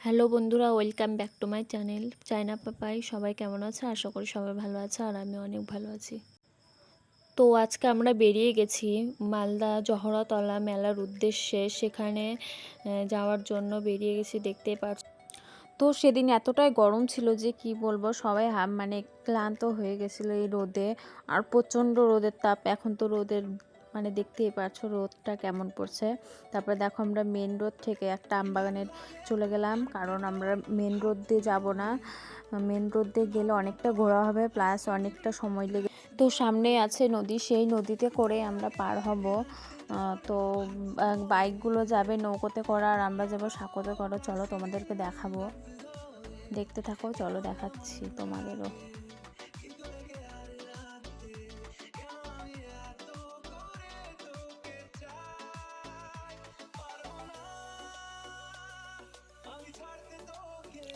Hello বন্ধুরা, welcome back to my channel China Papai. সবাই কেমন আছে? আশা করি সবাই ভালো আছে আর আমি অনেক ভালো আছি। তো আজকে আমরা বেরিয়ে গেছি মালদা জহরতলা মেলার উদ্দেশ্যে। সেখানে যাওয়ার জন্য বেরিয়ে গেছি দেখতে পাচ্ছ। তো সেদিন এতটাই গরম ছিল যে কি বলব, সবাই মানে ক্লান্ত হয়ে গেছিল এই রোদে। আর প্রচণ্ড রোদের তাপ, এখন তো রোদের মানে দেখতেই পাচ্ছ রোদটা কেমন পড়ছে। তারপরে দেখো আমরা মেন রোড থেকে একটা আমবাগানের চলে গেলাম, কারণ আমরা মেন রোড দিয়ে যাব না। মেন রোড দিয়ে গেলে অনেকটা ঘোরা হবে প্লাস অনেকটা সময় লেগে তো সামনে আছে নদী, সেই নদীতে করে আমরা পার হব। তো বাইকগুলো যাবে নৌকোতে করা, আর আমরা যাব সাঁকোতে করো। চলো তোমাদেরকে দেখাবো। দেখতে থাকো, চলো দেখাচ্ছি তোমাদেরও।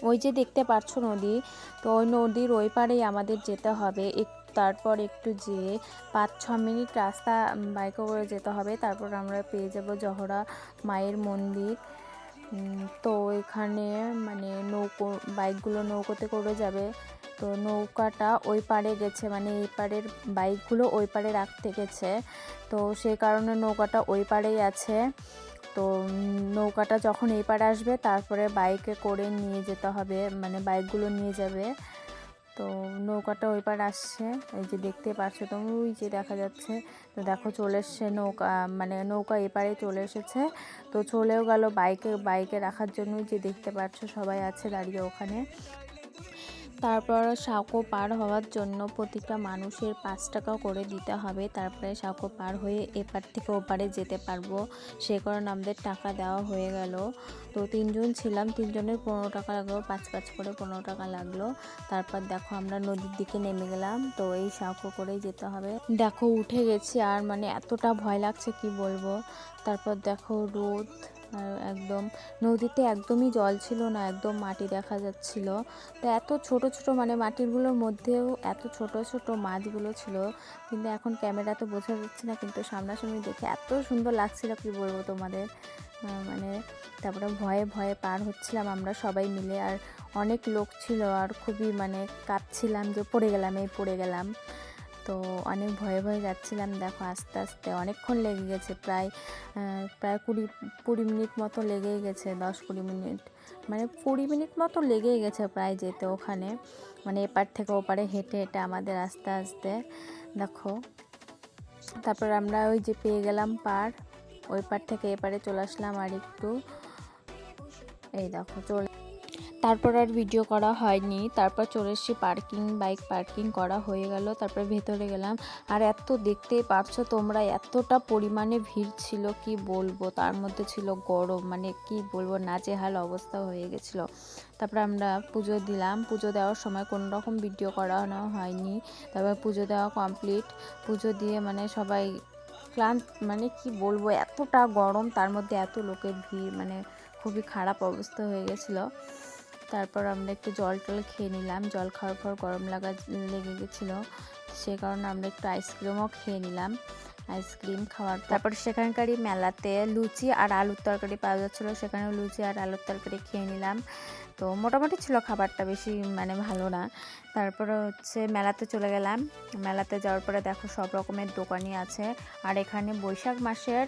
ওই যে দেখতে পাচ্ছ নদী, তো ওই নদীর ওই পারেই আমাদের যেতে হবে। তারপর একটু যেয়ে পাঁচ, ছ মিনিট রাস্তা বাইকে করে যেতে হবে। তারপর আমরা পেয়ে যাব জহরা মায়ের মন্দির। তো এখানে মানে নৌকো, বাইকগুলো নৌকোতে করে যাবে। তো নৌকাটা ওই পারে গেছে মানে এই পারের বাইকগুলো ওই পারে রাখতে গেছে। তো সেই কারণে নৌকাটা ওই পারেই আছে। তো নৌকাটা যখন এই পারে আসবে, তারপরে বাইকে করে নিয়ে যেতে হবে মানে বাইকগুলো নিয়ে যাবে। তো নৌকাটা ওই পার আসছে, এই যে দেখতে পাচ্ছ তুমি ওই যে দেখা যাচ্ছে। তো দেখো চলে এসছে নৌকা মানে নৌকা এপারে চলে এসেছে। তো চলেও গেল বাইকে বাইকে রাখার জন্য যে দেখতে পাচ্ছ সবাই আছে দাঁড়িয়ে ওখানে। তারপর সাঁকো পার হওয়ার জন্য প্রতিটা মানুষের পাঁচ টাকা করে দিতে হবে। তারপরে সাঁকো পার হয়ে এপার থেকে ওপারে যেতে পারব। সে কারণে আমাদের টাকা দেওয়া হয়ে গেল। তো তিনজন ছিলাম, তিনজনের পনেরো টাকা লাগল, পাঁচ পাঁচ করে পনেরো টাকা লাগল। তারপর দেখো আমরা নদীর দিকে নেমে গেলাম। তো এই সাঁকো করেই যেতে হবে। দেখো উঠে গেছি আর মানে এতটা ভয় লাগছে কি বলব? তারপর দেখো রোদ আর একদম নদীতে একদমই জল ছিল না, একদম মাটি দেখা যাচ্ছিল। তো এত ছোট ছোট মানে মাটিরগুলোর মধ্যেও এত ছোট ছোট মাছগুলো ছিল, কিন্তু এখন ক্যামেরাতে বোঝা যাচ্ছে না, কিন্তু সামনাসামনি দেখে এত সুন্দর লাগছিল, কি বলব তোমাদের? মানে তারপরে ভয়ে ভয়ে পার হচ্ছিলাম আমরা সবাই মিলে, আর অনেক লোক ছিল, আর খুবই মানে কাঁপছিলাম যে পড়ে গেলাম, এই পড়ে গেলাম। তো অনেক ভয়ে ভয়ে যাচ্ছিলাম, দেখো আস্তে আস্তে। অনেকক্ষণ লেগে গেছে, প্রায় প্রায় কুড়ি কুড়ি মিনিট মতো লেগেই গেছে, দশ কুড়ি মিনিট। মানে কুড়ি মিনিট মতো লেগেই গেছে প্রায় যেতে ওখানে। মানে এপার থেকে ওপারে হেঁটে হেঁটে আমাদের আস্তে আস্তে, দেখো। তারপর আমরা ওই যে পেয়ে গেলাম পার, ওই পার থেকে এপারে চলে আসলাম আর একটু এই দেখো, চলে তারপর আর ভিডিও করা হয়নি। তারপর চলে এসেছি পার্কিং বাইক পার্কিং করা হয়ে গেল। তারপর ভেতরে গেলাম। আর এত দেখতেই পারছ তোমরা, এতটা পরিমাণে ভিড় ছিল, কি বলব? তার মধ্যে ছিল গরম মানে কি বলব নাচেহাল অবস্থা হয়ে গেছিল। তারপর আমরা পুজো দিলাম। পুজো দেওয়ার সময় কোনো রকম ভিডিও করানো হয়নি। তারপর পুজো দেওয়া কমপ্লিট পুজো দিয়ে মানে সবাই ক্লান্ত মানে কি বলব, এতটা গরম, তার মধ্যে এত লোকের ভিড় মানে খুবই খারাপ অবস্থা হয়ে গেছিল। তারপর আমরা একটু জল টল খেয়ে নিলাম। জল খাওয়ার পর গরম লাগা লেগে গেছিল। সে কারণে আমরা একটু আইসক্রিমও খেয়ে নিলাম। আইসক্রিম খাওয়ার তারপর সেখানকারই মেলাতে লুচি আর আলুর তরকারি পাওয়া যাচ্ছিল। সেখানে লুচি আর আলুর তরকারি খেয়ে নিলাম। তো মোটামুটি ছিল খাবারটা, বেশি মানে ভালো না। তারপরে হচ্ছে মেলাতে চলে গেলাম। মেলাতে যাওয়ার পরে দেখো সব রকমের দোকানই আছে। আর এখানে বৈশাখ মাসের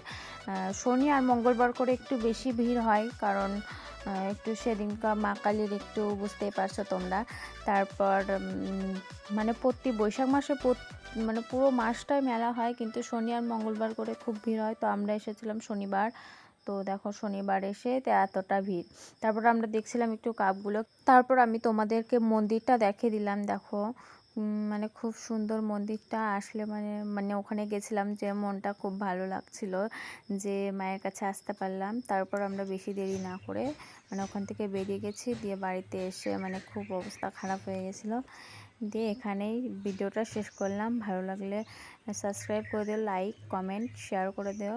শনি আর মঙ্গলবার করে একটু বেশি ভিড় হয়। কারণ একটু সেদিনকা মা কালীর একটু বুঝতেই পারছ তোমরা। তারপর মানে প্রতি বৈশাখ মাসে মানে পুরো মাসটাই মেলা হয়, কিন্তু শনি আর মঙ্গলবার করে খুব ভিড় হয়। তো আমরা এসেছিলাম শনিবার। তো দেখো শনিবার এসে এতটা ভিড়। তারপর আমরা দেখছিলাম একটু কাপগুলো। তারপর আমি তোমাদেরকে মন্দিরটা দেখিয়ে দিলাম, দেখো। মানে খুব সুন্দর মন্দিরটা আসলে মানে মানে ওখানে গেছিলাম যে মনটা খুব ভালো লাগছিল যে মায়ের কাছে আসতে পারলাম। তারপর আমরা বেশি দেরি না করে মানে ওখান থেকে বেরিয়ে গেছি, দিয়ে বাড়িতে এসে মানে খুব অবস্থা খারাপ হয়ে গেছিল। দিয়ে এখানেই ভিডিওটা শেষ করলাম। ভালো লাগলে সাবস্ক্রাইব করে দিও লাইক কমেন্ট শেয়ার করে দিও।